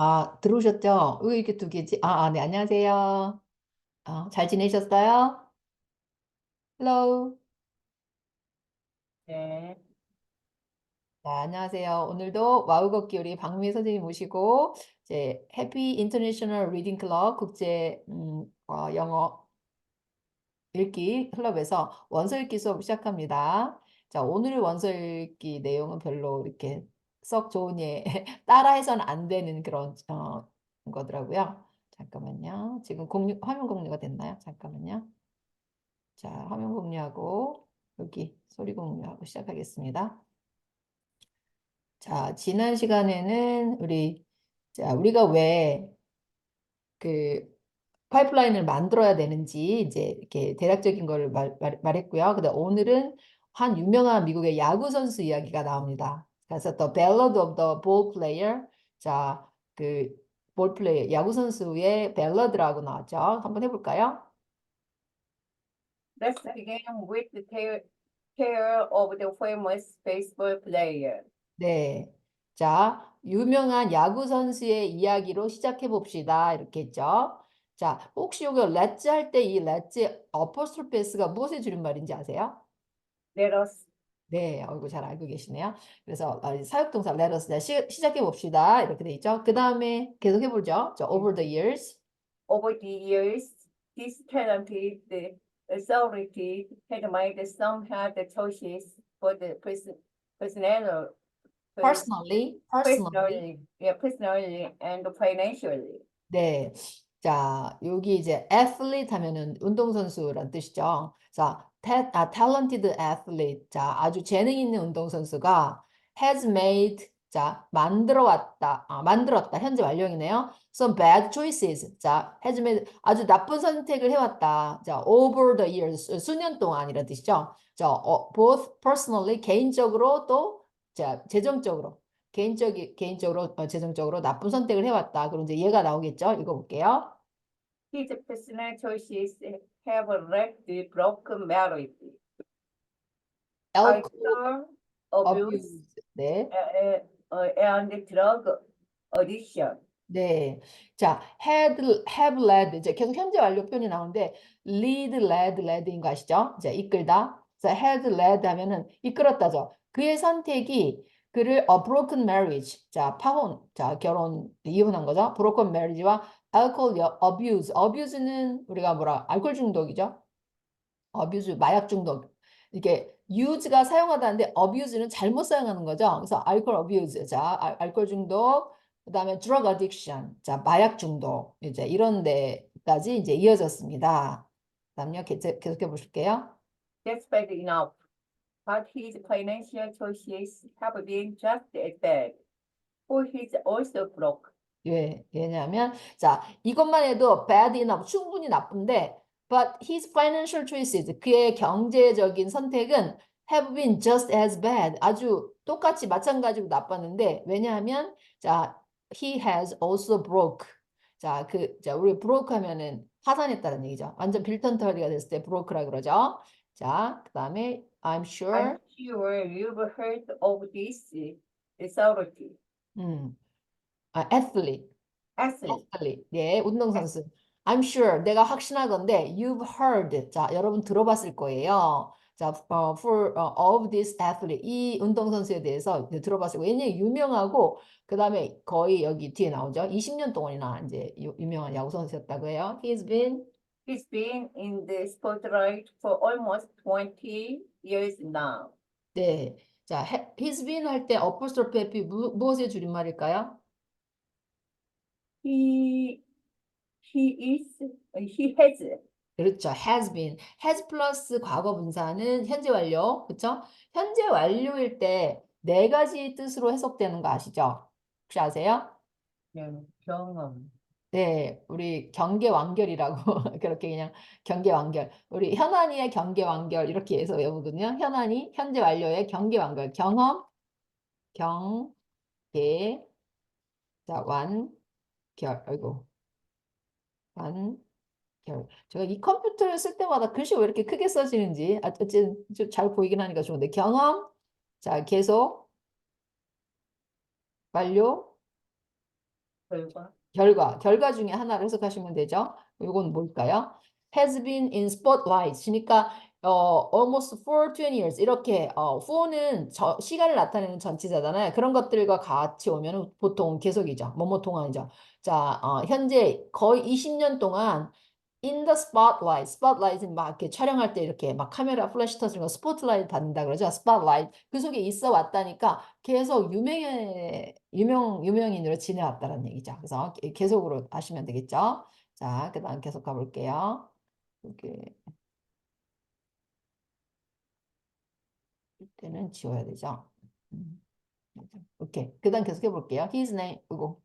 아, 들어오셨죠? 왜 이렇게 두 개지? 아, 아, 네, 안녕하세요. 어, 잘 지내셨어요? Hello. 네, 네, 안녕하세요. 오늘도 와우 걷기 우리 박미 선생님 모시고 이제 해피 인터내셔널 리딩 클럽 국제 음, 어, 영어 읽기 클럽에서 원서 읽기 수업 시작합니다. 자, 오늘 원서 읽기 내용은 별로 이렇게 썩 좋은 예 따라해서는 안 되는 그런 어, 거더라고요. 잠깐만요. 지금 공유, 화면 공유가 됐나요? 잠깐만요. 자, 화면 공유하고 여기 소리 공유하고 시작하겠습니다. 자, 지난 시간에는 우리 자, 우리가 왜 그 파이프라인을 만들어야 되는지 이제 이렇게 대략적인 걸 말, 말, 말했고요. 근데 오늘은 한 유명한 미국의 야구 선수 이야기가 나옵니다. 그래서 The Ballad of the Ball Player. 자, 그 볼 플레이어 야구 선수의 벨러드라고 나왔죠. 한번 해볼까요? let's begin with the tale, tale of the famous baseball player. 네. 자, 유명한 야구 선수의 이야기로 시작해 봅시다. 이렇게 했죠. 자, 혹시 여기 let's 할 때 이 let's s가 무엇의 줄임말인지 아세요? Let us 네, 얼굴 잘 알고 계시네요. 그래서 어, 사역동사 let us 시, 시작해 봅시다. 이렇게 돼 있죠. 그 다음에 계속 해보죠. 자, over the years. over the years, this talented authority had made some hard choices for the person, personnel, personally. personally, yeah, personally and financially. 네. 자, 여기 이제 athlete 하면은 운동선수란 뜻이죠. 자, ta, 아, talented athlete. 자, 아주 재능 있는 운동선수가 has made. 자, 만들어 왔다. 아, 만들었다. 현재 완료이네요. Some bad choices. 자, has made 아주 나쁜 선택을 해왔다. 자, over the years. 수년 동안이란 뜻이죠. 자, 어, both personally 개인적으로 또 자, 재정적으로 개인적이 개인적으로 어, 재정적으로 나쁜 선택을 해왔다. 그럼 이제 얘가 나오겠죠? 읽어볼게요. His personal choices have led to broken marriage, alcohol alcohol abuse, abuse. 네, uh, uh, and drug addiction. 네. 자, had, have led 이제 계속 현재 완료 표현이 나오는데 lead, led, led인 거 아시죠? 이제 이끌다. 자, had led 하면은 이끌었다죠. 그의 선택이 그를 a broken marriage, 자 파혼, 자 결혼 이혼한 거죠. broken marriage와 alcohol abuse, abuse는 우리가 뭐라 알코올 중독이죠. abuse 마약 중독. 이게 use가 사용하다는데 abuse는 잘못 사용하는 거죠. 그래서 alcohol abuse, 자 알, 알코올 중독, 그다음에 drug addiction, 자 마약 중독 이제 이런 데까지 이제 이어졌습니다. 그다음요 계속 계속해 보실게요. Bad enough. But his financial choices have been just as bad. For he's also broke. 예, 왜냐하면 자 이것만 해도 bad enough 충분히 나쁜데 but his financial choices 그의 경제적인 선택은 have been just as bad 아주 똑같이 마찬가지로 나빴는데 왜냐하면 자 he has also broke 자 그 자 우리 broke 하면은 파산했다는 얘기죠 완전 빌턴터리가 됐을 때 broke라 그러죠 자 그 다음에 I'm sure I'm sure you've heard of this authority. 음 아, athlete Athlete. athlete. 예, 운동선수. I'm sure. 내가 확신하건데 you've heard. 자, 여러분 들어봤을 거예요. 자, 어, for 어, of this athlete. 이 운동 선수에 대해서 이제 들어봤을 거예요. 왜냐면 유명하고 그다음에 거의 여기 뒤에 나오죠. 20년 동안이나 이제 유, 유명한 야구 선수였다고 해요. He's been He's been in the spotlight for almost 20 years now. 네. 자, he- he's been 할때 apostrophe P 무, 무엇의 줄임말일까요? He he is he has 그렇죠. has been. has 플러스 과거 분사는 현재 완료. 그렇죠? 현재 완료일 때 네 가지 뜻으로 해석되는 거 아시죠? 혹시 아세요? 음, 경험. 네, 우리 경계 완결이라고 그렇게 그냥 경계 완결. 우리 현안이의 경계 완결 이렇게 해서 외우거든요. 현안이 현재 완료의 경계 완결. 경험 경계 자, 완 결. 아이고. 완 결. 제가 이 컴퓨터를 쓸 때마다 글씨 왜 이렇게 크게 써지는지 아, 어쨌든 좀잘 보이긴 하니까 좋은데 경험 자 계속 완료 결과. 결과, 결과 중에 하나를 해석하시면 되죠. 이건 뭘까요? has been in spotlight. 그러니까 어, almost for 20 years 이렇게 어, for는 저, 시간을 나타내는 전치사잖아요. 그런 것들과 같이 오면 보통 계속이죠. 뭐뭐 동안이죠. 자, 어, 현재 거의 20년 동안 in the spotlight. spotlight은 막 이렇게 촬영할 때 이렇게 막 카메라 플래시 터지는 거 스포트라이트 받는다 그러죠. spotlight. 그 속에 있어 왔다니까 계속 유명해 유명 유명인으로 지내왔다는 얘기죠. 그래서 게- 계속으로 하시면 되겠죠. 자, 그다음 계속 가볼게요. 이렇게 이때는 지워야 되죠. 음, 오케이. 그 다음 계속 해 볼게요. His name 이거.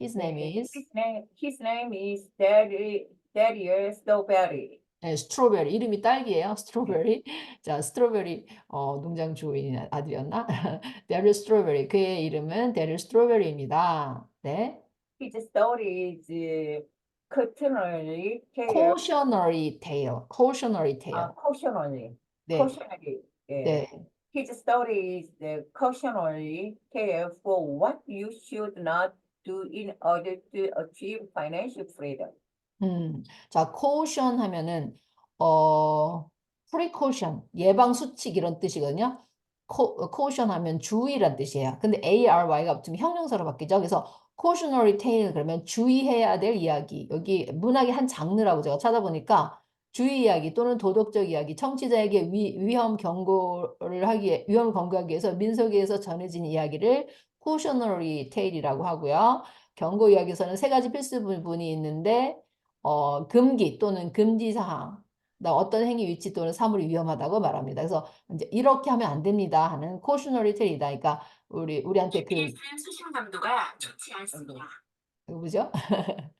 His name is His name, his name is Daddy, Daddy Strawberry. 네, 스트로베리 이름이 딸기예요. 스트로베리. 자, 스트로베리 어, 농장 주인 아들이었나? 데릴 스트로베리. 그의 이름은 데릴 스트로베리입니다. 네. His story is uh, cautionary tale. cautionary tale. cautionary tale. 아, cautionary. 네. Cautionary. 예. 네. His story is the cautionary tale for what you should not do in order to achieve financial freedom. 음. 자, caution 하면은 어 precaution, 예방 수칙 이런 뜻이거든요. co- caution 하면 주의란 뜻이에요. 근데 ARY가 붙으면 형용사로 바뀌죠. 그래서 cautionary tale 그러면 주의해야 될 이야기. 여기 문학의 한 장르라고 제가 찾아보니까 주의 이야기 또는 도덕적 이야기, 청취자에게 위, 위험 경고를 하기에 위험을 경고하기 위해서 민속에서 전해진 이야기를 cautionary tale이라고 하고요. 경고 이야기에서는 세 가지 필수 부분이 있는데 어, 금기 또는 금지 사항, 나 어떤 행위, 위치 또는 사물이 위험하다고 말합니다. 그래서 이제 이렇게 하면 안 됩니다 하는 cautionary tale이다. 그러니까 우리 우리한테 그 수신 감도가 좋지 않습니다. 뭐죠?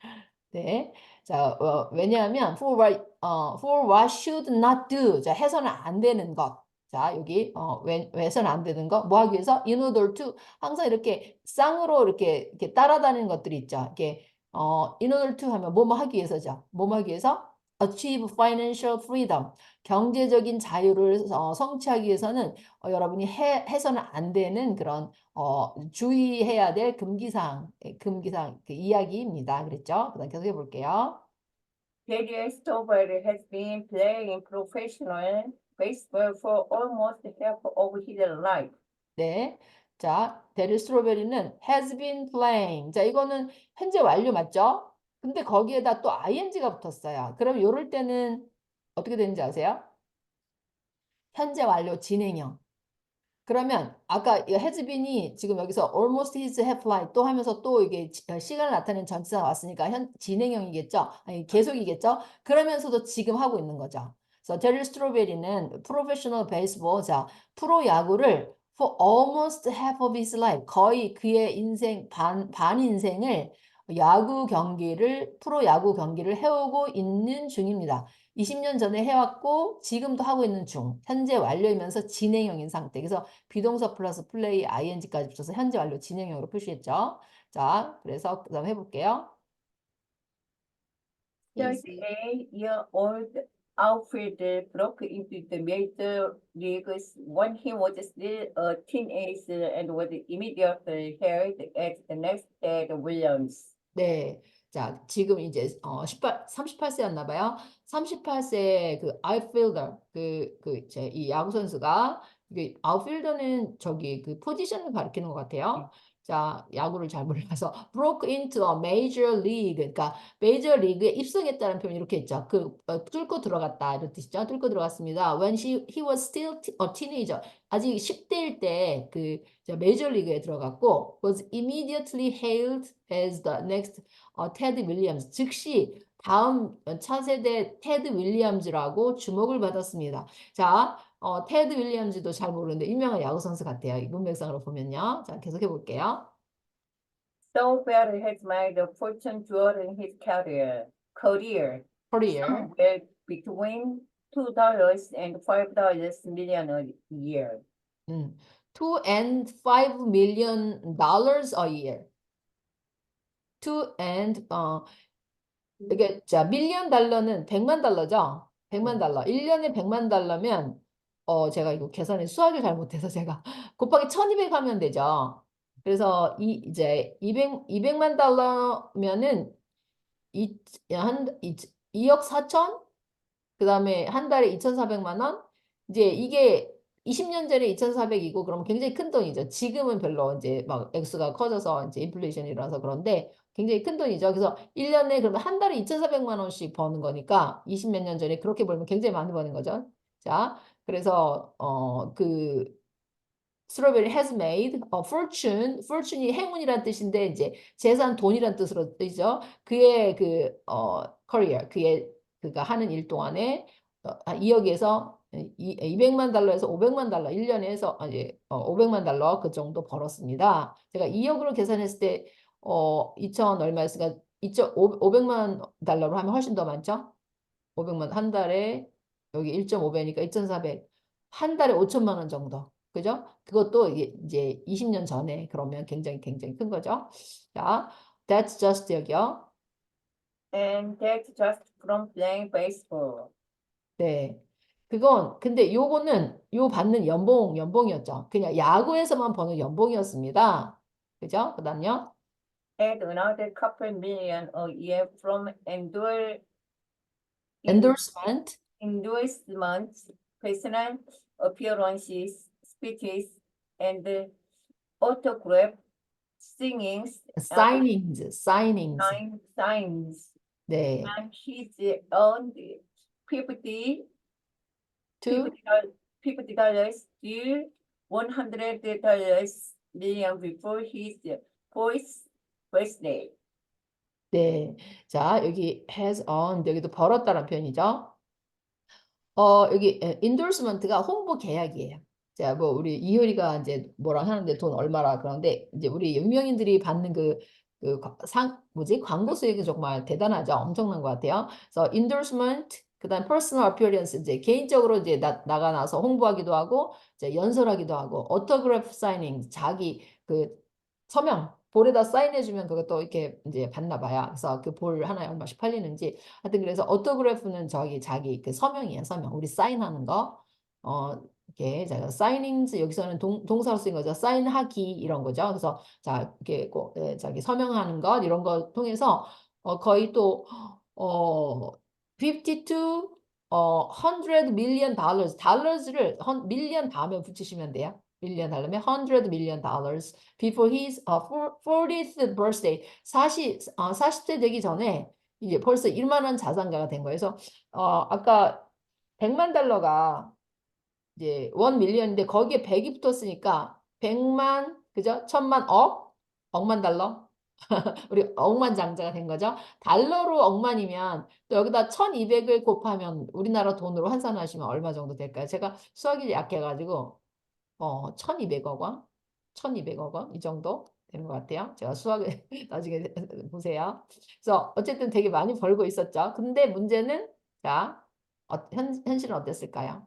네. 자, 어, 왜냐하면 for what, 어, for what should not do. 자, 해서는 안 되는 것. 자, 여기 어, 왜, 왜서는 안 되는 것. 뭐 하기 위해서? in order to 항상 이렇게 쌍으로 이렇게 이렇게 따라다니는 것들이 있죠. 이렇게 어, in order to 하면 뭐뭐 하기 위해서죠. 뭐뭐 하기 위해서? Achieve financial freedom. 경제적인 자유를 어, 성취하기 위해서는 어, 여러분이 해, 해서는 안 되는 그런 어, 주의해야 될 금기사항, 예, 금기사항 그 이야기입니다. 그랬죠? 그다음 계속 해 볼게요. Daddy Strawberry has been playing professional baseball for almost half of his life. 네. 자, 데릴 스트로베리는 has been playing. 자, 이거는 현재 완료 맞죠? 근데 거기에다 또 ing가 붙었어요. 그럼 요럴 때는 어떻게 되는지 아세요? 현재 완료 진행형. 그러면 아까 이 has been이 지금 여기서 almost his half life 또 하면서 또 이게 지- 어, 시간을 나타내는 전치사가 왔으니까 현 진행형이겠죠? 아니 계속이겠죠? 그러면서도 지금 하고 있는 거죠. 그래서 데릴 스트로베리는 프로페셔널 베이스볼 자 프로 야구를 for almost half of his life 거의 그의 인생 반, 반 인생을 야구 경기를 프로 야구 경기를 해오고 있는 중입니다. 20년 전에 해왔고 지금도 하고 있는 중 현재 완료이면서 진행형인 상태. 그래서 비동사 플러스 플레이 ing까지 붙여서 현재 완료 진행형으로 표시했죠. 자, 그래서 그 다음 해볼게요. Thirty-eight-year-old outfielder broke into the major leagues when he was still a teenager and was immediately hired as the next Ted Williams. 네. 자, 지금 이제 어 18, 38세였나 봐요. 38세 그 outfielder 그그제이 야구 선수가 이게 outfielder는 저기 그 포지션을 가리키는 것 같아요. 자, 야구를 잘 몰라서 broke into a major league 그러니까 메이저 리그에 입성했다는 표현 이렇게 있죠. 그 어, 뚫고 들어갔다 이런 뜻이죠. 뚫고 들어갔습니다. When she, he was still a teenager 아직 10대일 때그 메이저 리그에 들어갔고 was immediately hailed as the next 어, 테드 윌리엄스 즉시 다음 차세대 테드 윌리엄즈라고 주목을 받았습니다. 자, 어, 테드 윌리엄즈도 잘 모르는데 유명한 야구 선수 같아요. 이 문맥상으로 보면요. 자, 계속해 볼게요. Strawberry has made a fortune during his career, career Career. somewhere between two dollars and five dollars million a year. 음, two and five million dollars a year. two and 어 이게 자 밀리언 달러는 100만 달러죠. 100만 달러. 1년에 100만 달러면 어 제가 이거 계산에 수학을 잘 못해서 제가 곱하기 1200 하면 되죠. 그래서 이 이제 200 200만 달러면은 이, 한, 이, 2억 4천? 그 다음에 한 달에 2,400만 원? 이제 이게 20년 전에 2,400이고 그러면 굉장히 큰 돈이죠. 지금은 별로 이제 막 액수가 커져서 이제 인플레이션이 일어나서 그런데 굉장히 큰 돈이죠. 그래서 1년에 그러면 한 달에 2,400만 원씩 버는 거니까 20 몇 년 전에 그렇게 벌면 굉장히 많이 버는 거죠. 자, 그래서 어그 strawberry has made a fortune. fortune이 행운이란 뜻인데 이제 재산 돈이란 뜻으로 뜨죠. 그의 그어 career, 그의 그가 하는 일 동안에 어, 2억에서 200만 달러에서 500만 달러 1년에 해서 아니 어, 500만 달러 그 정도 벌었습니다. 제가 2억으로 계산했을 때 어, 2천 얼마였으니까 2천 500만 달러로 하면 훨씬 더 많죠? 500만 한 달에 여기 1.5배니까 2,400. 한 달에 5천만 원 정도. 그죠? 그것도 이제 20년 전에 그러면 굉장히 굉장히 큰 거죠. 자, that's just 여기요. And that's just from playing baseball. 네. 그건 근데 요거는 요 받는 연봉 연봉이었죠. 그냥 야구에서만 버는 연봉이었습니다. 그죠? 그다음요. And another couple million a year from endure endorsement, endorsements, personal appearances, speeches, and autograph signings, signings, signings. sign, signs. 네. And he's earned fifty, to fifty dollars, fifty dollars to one hundred dollars million before his fourth birthday. 네. 자, 여기 has earned 여기도 벌었다는 표현이죠. 어, 여기 에, endorsement가 홍보 계약이에요. 자, 뭐 우리 이효리가 이제 뭐라 하는데 돈 얼마라 그러는데 이제 우리 유명인들이 받는 그 그 상 뭐지? 광고 수익이 정말 대단하죠. 엄청난 것 같아요. 그래서 endorsement 그다음 personal appearance 이제 개인적으로 이제 나, 나가 나서 홍보하기도 하고 이제 연설하기도 하고 autograph signing 자기 그 서명 볼에다 사인해 주면 그것도 이렇게 이제 받나 봐요. 그래서 그 볼 하나에 얼마씩 팔리는지 하여튼 그래서 autograph는 저기 자기 그 서명이에요. 서명. 우리 사인하는 거. 어 이렇게 자 사이닝스 여기서는 동, 동사로 쓰인 거죠. 사인하기 이런 거죠. 그래서 자 이렇게 꼭 예, 자기 서명하는 것 이런 거 통해서 어 거의 또 어 52, 어, 100 million dollars, 달러즈를 한 밀리언 다음에 붙이시면 돼요. 밀리언 달러면 100 million dollars before his uh, 40th birthday. 40, 어, 40세 되기 전에 이제 벌써 1만 원 자산가가 된 거예요. 그래서 어, 아까 100만 달러가 이제 1 밀리언인데 거기에 100이 붙었으니까 100만, 그죠? 천만, 억? 억만 달러? 우리 억만 장자가 된 거죠. 달러로 억만이면 또 여기다 1200을 곱하면 우리나라 돈으로 환산하시면 얼마 정도 될까요? 제가 수학이 약해가지고 어 1200억 원? 1200억 원? 이 정도 되는 것 같아요. 제가 수학을 나중에 보세요. 그래서 어쨌든 되게 많이 벌고 있었죠. 근데 문제는 자 어, 현, 현실은 어땠을까요?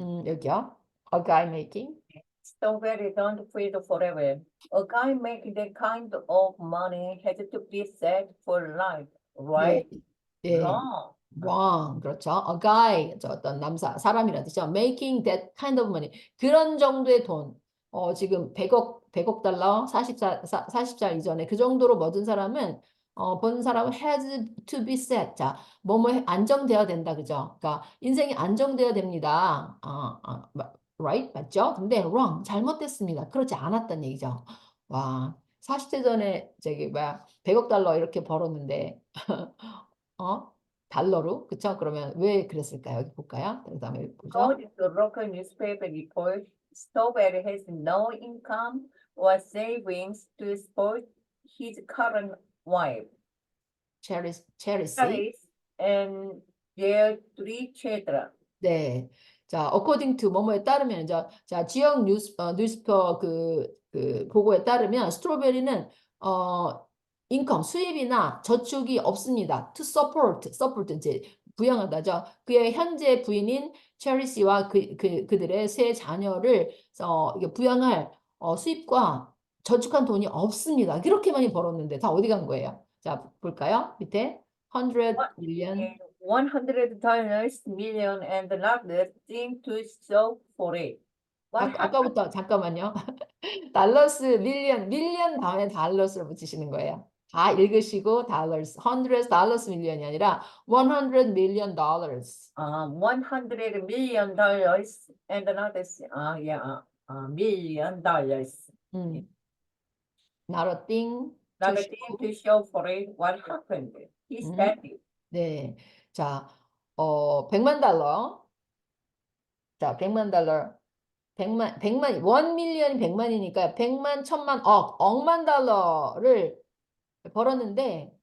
음, 여기요. A guy making Strawberry don't feed forever. A guy making that kind of money has to be set for life, right? 네. 네. Wrong. Wrong. 그렇죠. A guy, 저 어떤 남사, 사람이란 뜻이죠. Making that kind of money. 그런 정도의 돈. 어, 지금 100억, 100억 달러, 40살, 40살 이전에 그 정도로 버는 사람은, 어, 버는 사람은 has to be set. 자, 뭐뭐 안정되어야 된다. 그죠? 그러니까 인생이 안정되어야 됩니다. 아, 아, 마- right? 맞죠? 근데 wrong. 잘못됐습니다. 그렇지 않았단 얘기죠. 와, 40대 전에 저기 뭐야, 100억 달러 이렇게 벌었는데, 어? 달러로? 그쵸? 그러면 왜 그랬을까요? 여기 볼까요? 그 다음에 보죠. According to local newspaper report, Strawberry has no income or savings to support his current wife, 체리, 체리씨. Alice, and their three children. 네. 자, according to 뭐뭐에 따르면, 자, 자 지역 뉴스, 어, 뉴스페어 그, 그 보고에 따르면, 스트로베리는, 어, 인컴, 수입이나 저축이 없습니다. to support, support, 이제 부양하다죠. 그의 현재 부인인 체리 씨와 그, 그, 그들의 세 자녀를, 어, 이게 부양할, 어, 수입과 저축한 돈이 없습니다. 그렇게 많이 벌었는데, 다 어디 간 거예요? 자, 볼까요? 밑에. 100 million. And one hundred dollars million and not the thing to show for it. 아, 아까부터 잠깐만요. 달러스 밀리언 밀리언 다음에 달러스를 붙이시는 거예요. 다 읽으시고 달러스 hundreds 달러스 밀리언이 아니라 100 million dollars. Uh, one hundred million dollars and another, uh, yeah, uh, uh, million dollars. 음. Not a thing. to Not a show. thing to show for it, what happened? He Mhm. said it. 네. 자, 어, 100만 달러. 자, 100만 달러. 100만, 100만, 1 밀리언이 100만이니까 100만, 1000만, 억, 억만 달러를 벌었는데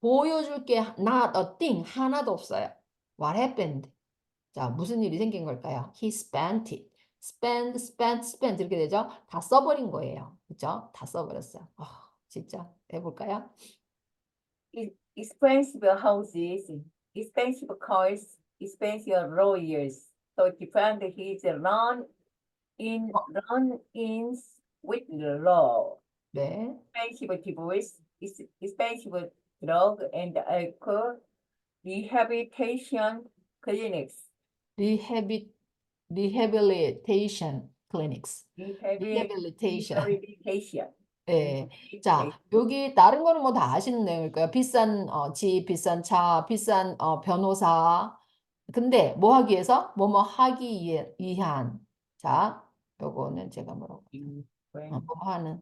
보여줄 게 not a thing 하나도 없어요. What happened? 자, 무슨 일이 생긴 걸까요? He spent it. spend, spent, spent 이렇게 되죠? 다 써버린 거예요. 그죠? 다 써버렸어요. 아, 진짜 해볼까요? E- Expensive houses, expensive cars, expensive lawyers. So defend his run in, run-ins with the law. 네. expensive divorce, expensive drug and alcohol rehabilitation clinics. Rehabi, rehabilitation clinics. Rehabil- rehabilitation. Rehabilitation. 예. 자, 여기 다른 거는 뭐 다 아시는 내용일 거예요. 비싼 어, 집, 비싼 차, 비싼 어, 변호사. 근데 뭐 하기 위해서? 뭐뭐 하기 위해, 위한. 자, 요거는 제가 뭐라고 어, 뭐 하는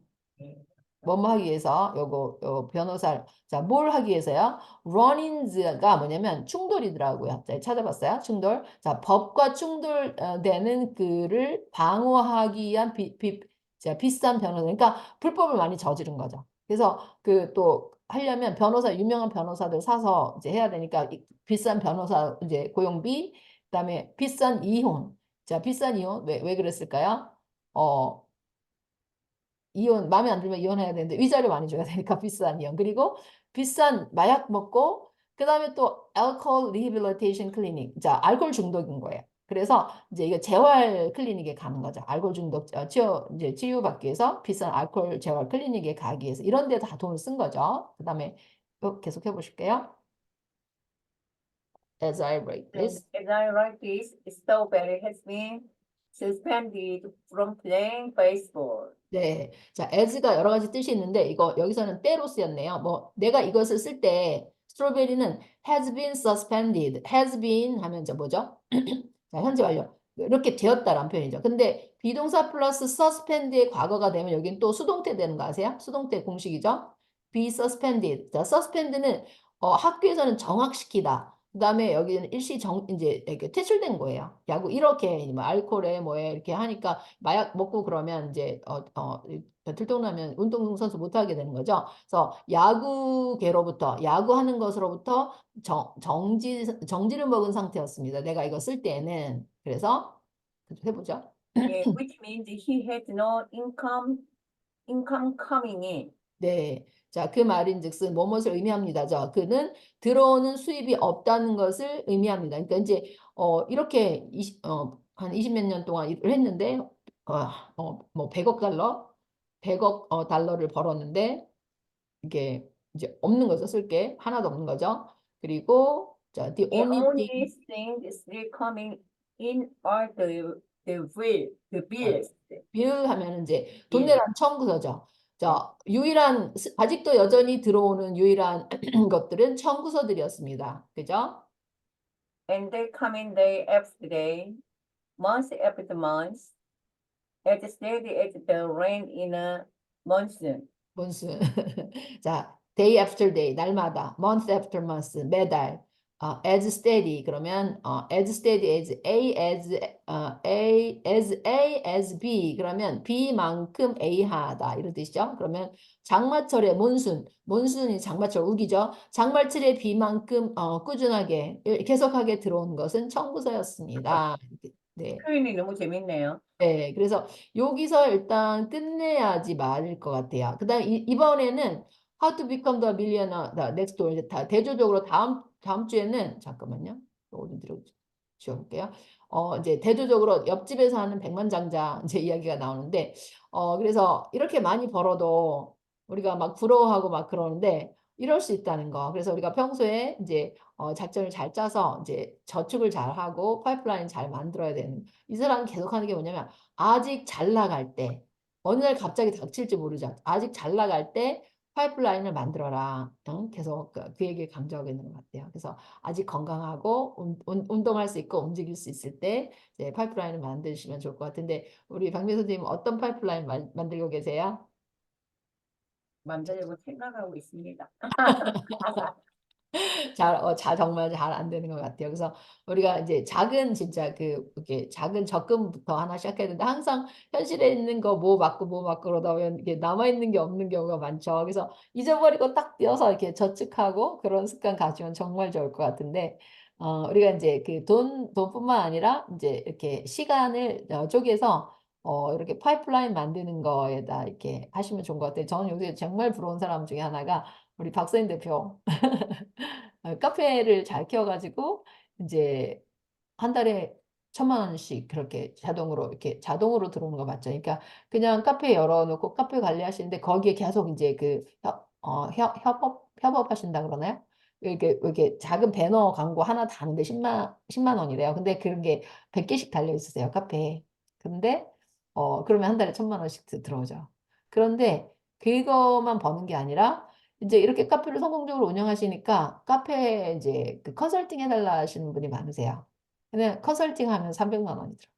뭐뭐 하기 위해서 요거 요 변호사 자, 뭘 하기 위해서요? run-ins가 뭐냐면 충돌이더라고요. 자, 찾아봤어요? 충돌. 자, 법과 충돌되는 그를 방어하기 위한 비, 비, 자, 비싼 변호사. 그러니까 불법을 많이 저지른 거죠. 그래서 그 또 하려면 변호사 유명한 변호사들 사서 이제 해야 되니까 이 비싼 변호사 이제 고용비 그다음에 비싼 이혼. 자, 비싼 이혼 왜 왜 그랬을까요? 어 이혼 마음에 안 들면 이혼해야 되는데 위자료 많이 줘야 되니까 비싼 이혼 그리고 비싼 마약 먹고 그 다음에 또 alcohol rehabilitation clinic 자 알코올 중독인 거예요. 그래서 이제 이거 재활 클리닉에 가는 거죠. 알코올 중독 어, 치유 이제 치유받기 위해서 비싼 알코올 재활 클리닉에 가기 위해서 이런 데 다 돈을 쓴 거죠. 그 다음에 또 계속 해보실게요. As I write this. As I write this, Strawberry has been suspended from playing baseball. 네. 자, as가 여러 가지 뜻이 있는데 이거 여기서는 때로 쓰였네요. 뭐 내가 이것을 쓸 때 스트로베리는 has been suspended. has been 하면 이제 뭐죠? 자, 현재 완료. 이렇게 되었다라는 표현이죠. 근데 비동사 플러스 suspend의 과거가 되면 여기는 또 수동태 되는 거 아세요? 수동태 공식이죠. be suspended. 자, suspend는 어, 학교에서는 정학시키다. 그다음에 여기는 일시 정 이제 이렇게 퇴출된 거예요. 야구 이렇게 뭐 알코올에 뭐에 이렇게 하니까 마약 먹고 그러면 이제 어, 어, 들통나면 운동 선수 못 하게 되는 거죠. 그래서 야구계로부터 야구하는 것으로부터 정, 정지 정지를 먹은 상태였습니다. 내가 이거 쓸 때는 그래서 해보죠. Yeah, which means he had no income, income coming in. 네. 자, 그 말인즉슨 뭐뭇을 의미합니다죠. 그는 들어오는 수입이 없다는 것을 의미합니다. 그러니까 이제 어 이렇게 20, 어, 한 20몇 년 동안 일을 했는데 어, 어, 뭐 100억 달러, 100억 어, 달러를 벌었는데 이게 이제 없는 거죠. 쓸 게 하나도 없는 거죠. 그리고 자, the The only only thing thing still coming in are the, the bill, the bills. bill 하면 이제 돈 예. 내란 청구서죠. 자, 유일한 스- 아직도 여전히 들어오는 유일한 것들은 청구서들이었습니다. 그죠? And they come in day after day, month after month, as steady as the rain in a monsoon. monsoon. 자, day after day, 날마다, month after month, 매달. 어, as steady 그러면 어, as steady as A as 어, A as A as B 그러면 B만큼 A하다 이런 뜻이죠. 그러면 장마철에 몬순, 몬순이 장마철 우기죠. 장마철에 비만큼 어, 꾸준하게 계속하게 들어온 것은 청구서였습니다. 네. 표현이 너무 재밌네요. 네, 그래서 여기서 일단 끝내야지 말일 것 같아요. 그 다음 이번에는 How to become the millionaire, the next door 다 대조적으로 다음 다음 주에는 잠깐만요. 어디 들어 지워볼게요. 어 이제 대조적으로 옆집에서 하는 백만장자 이제 이야기가 나오는데 어 그래서 이렇게 많이 벌어도 우리가 막 부러워하고 막 그러는데 이럴 수 있다는 거. 그래서 우리가 평소에 이제 어, 작전을 잘 짜서 이제 저축을 잘 하고 파이프라인 잘 만들어야 되는 이 사람 계속 하는 게 뭐냐면 아직 잘 나갈 때 어느 날 갑자기 닥칠지 모르죠. 아직 잘 나갈 때 파이프라인을 만들어라. 응? 계속 그, 그 얘기를 강조하고 있는 것 같아요. 그래서 아직 건강하고 운, 운, 운동할 수 있고 움직일 수 있을 때 이제 파이프라인을 만드시면 좋을 것 같은데 우리 박미 선생님 어떤 파이프라인 만, 만들고 계세요? 만들려고 생각하고 있습니다. 잘, 어, 자, 정말 잘 안 되는 것 같아요. 그래서 우리가 이제 작은 진짜 그, 이렇게 작은 접근부터 하나 시작해야 되는데 항상 현실에 있는 거 뭐 맞고 뭐 맞고 그러다 보면 이게 남아있는 게 없는 경우가 많죠. 그래서 잊어버리고 딱 띄어서 이렇게 저축하고 그런 습관 가지면 정말 좋을 것 같은데, 어, 우리가 이제 그 돈, 돈뿐만 아니라 이제 이렇게 시간을 어, 쪼개서 어, 이렇게 파이프라인 만드는 거에다 이렇게 하시면 좋은 것 같아요. 저는 요새 정말 부러운 사람 중에 하나가 우리 박서인 대표. 어, 카페를 잘 키워가지고 이제 한 달에 천만 원씩 그렇게 자동으로 이렇게 자동으로 들어오는 거 맞죠? 그러니까 그냥 카페 열어놓고 카페 관리하시는데 거기에 계속 이제 그 협, 어, 협, 협업 협업하신다 그러나요? 이렇게 이렇게 작은 배너 광고 하나 다는데 10만 10만 원이래요. 근데 그런 게 100개씩 달려 있으세요 카페에. 근데 어 그러면 한 달에 천만 원씩 드- 들어오죠. 그런데 그거만 버는 게 아니라 이제 이렇게 카페를 성공적으로 운영하시니까 카페에 이제 그 컨설팅 해달라 하시는 분이 많으세요. 근데 컨설팅 하면 300만 원이 들어.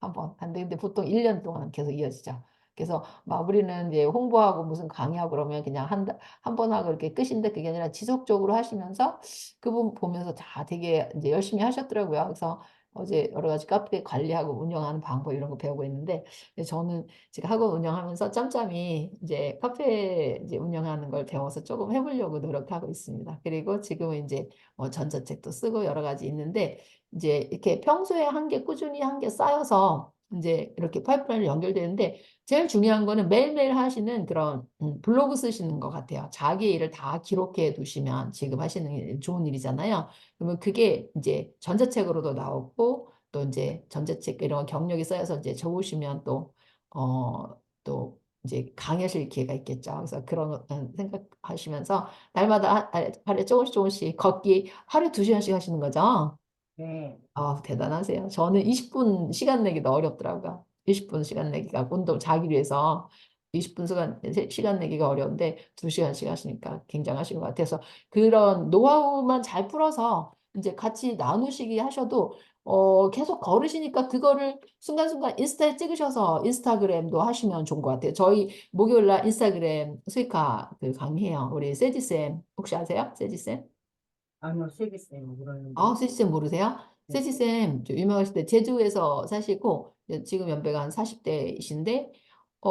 한 번. 안 돼. 근데 보통 1년 동안 계속 이어지죠. 그래서 막 우리는 이제 홍보하고 무슨 강의하고 그러면 그냥 한, 달- 한번 하고 이렇게 끝인데 그게 아니라 지속적으로 하시면서 그분 보면서 다 되게 이제 열심히 하셨더라고요. 그래서 어제 여러 가지 카페 관리하고 운영하는 방법 이런 거 배우고 있는데 저는 지금 학원 운영하면서 짬짬이 이제 카페 이제 운영하는 걸 배워서 조금 해보려고 노력하고 있습니다. 그리고 지금은 이제 뭐 전자책도 쓰고 여러 가지 있는데 이제 이렇게 평소에 한게 꾸준히 한게 쌓여서 이제 이렇게 파이프라인이 연결되는데 제일 중요한 거는 매일매일 하시는 그런 음, 블로그 쓰시는 것 같아요. 자기 일을 다 기록해 두시면 지금 하시는 일 좋은 일이잖아요. 그러면 그게 이제 전자책으로도 나오고 또 이제 전자책 이런 경력이 쌓여서 이제 좋으시면 또 어, 또 이제 강의하실 기회가 있겠죠. 그래서 그런 생각하시면서 날마다 하루에 조금씩 조금씩 걷기 하루에 두 시간씩 하시는 거죠. 네. 아, 대단하세요. 저는 20분 시간 내기도 어렵더라고요. 20분 시간 내기가 운동 자기 위해서 20분 시간, 시간 내기가 어려운데 2시간씩 하시니까 굉장하신 것 같아서 그런 노하우만 잘 풀어서 이제 같이 나누시기 하셔도 어, 계속 걸으시니까 그거를 순간순간 인스타에 찍으셔서 인스타그램도 하시면 좋은 것 같아요. 저희 목요일 날 인스타그램 수익화 그 강의해요. 우리 세지쌤 혹시 아세요? 세지쌤? 아니요, 세계쌤 모르는데. 아, 세지쌤 모르세요? 네. 세지쌤 저 유명하실 때 제주에서 사시고 이제 지금 연배가 한 40대이신데 어,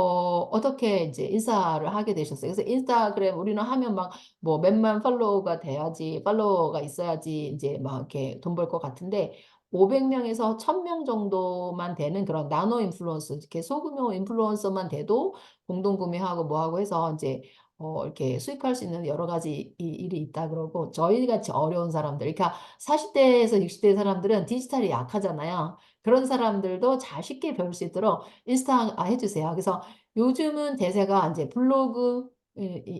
어떻게 이제 인사를 하게 되셨어요? 그래서 인스타그램 우리는 하면 막 뭐 몇만 팔로워가 돼야지 팔로워가 있어야지 이제 막 이렇게 돈 벌 것 같은데 500명에서 1000명 정도만 되는 그런 나노 인플루언서 이렇게 소규모 인플루언서만 돼도 공동 구매하고 뭐하고 해서 이제 어, 이렇게 수익할 수 있는 여러 가지 이- 일이 있다 그러고 저희 같이 어려운 사람들 그러니까 40대에서 60대 사람들은 디지털이 약하잖아요. 그런 사람들도 잘 쉽게 배울 수 있도록 인스타 아, 해주세요. 그래서 요즘은 대세가 이제 블로그,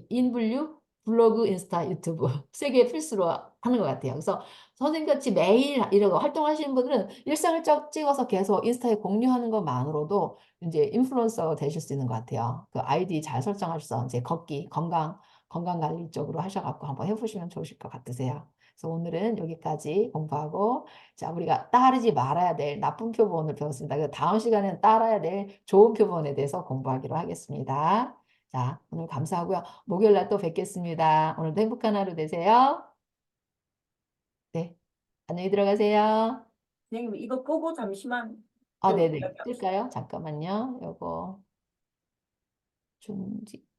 인블류, 블로그, 인스타, 유튜브 세 개 필수로 하는 것 같아요. 그래서 선생님같이 매일 이러고 활동하시는 분들은 일상을 쩍 찍어서 계속 인스타에 공유하는 것만으로도 이제 인플루언서가 되실 수 있는 것 같아요. 그 아이디 잘 설정하셔서 이제 걷기, 건강, 건강 관리 쪽으로 하셔갖고 한번 해보시면 좋으실 것 같으세요. 그래서 오늘은 여기까지 공부하고 자 우리가 따르지 말아야 될 나쁜 표본을 배웠습니다. 그 다음 시간에는 따라야 될 좋은 표본에 대해서 공부하기로 하겠습니다. 자 오늘 감사하고요. 목요일 날 또 뵙겠습니다. 오늘도 행복한 하루 되세요. 네, 안녕히 들어가세요. 선생님, 이거 끄고 잠시만. 아, 좀 네네. 뜰까요? 잠깐만요. 요거 중지.